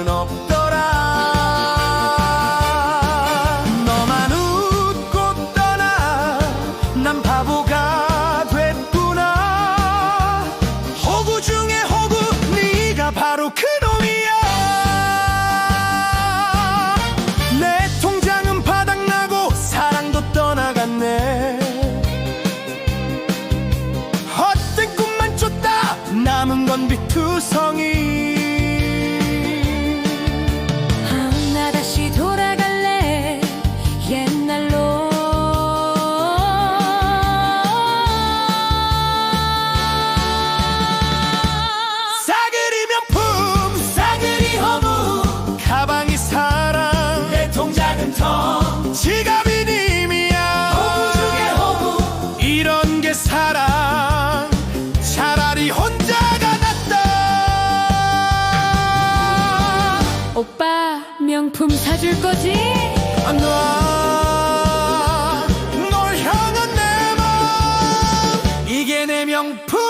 un off. 오빠 명품 사줄 거지? 아, 나널 향한 내 마음 이게 내 명품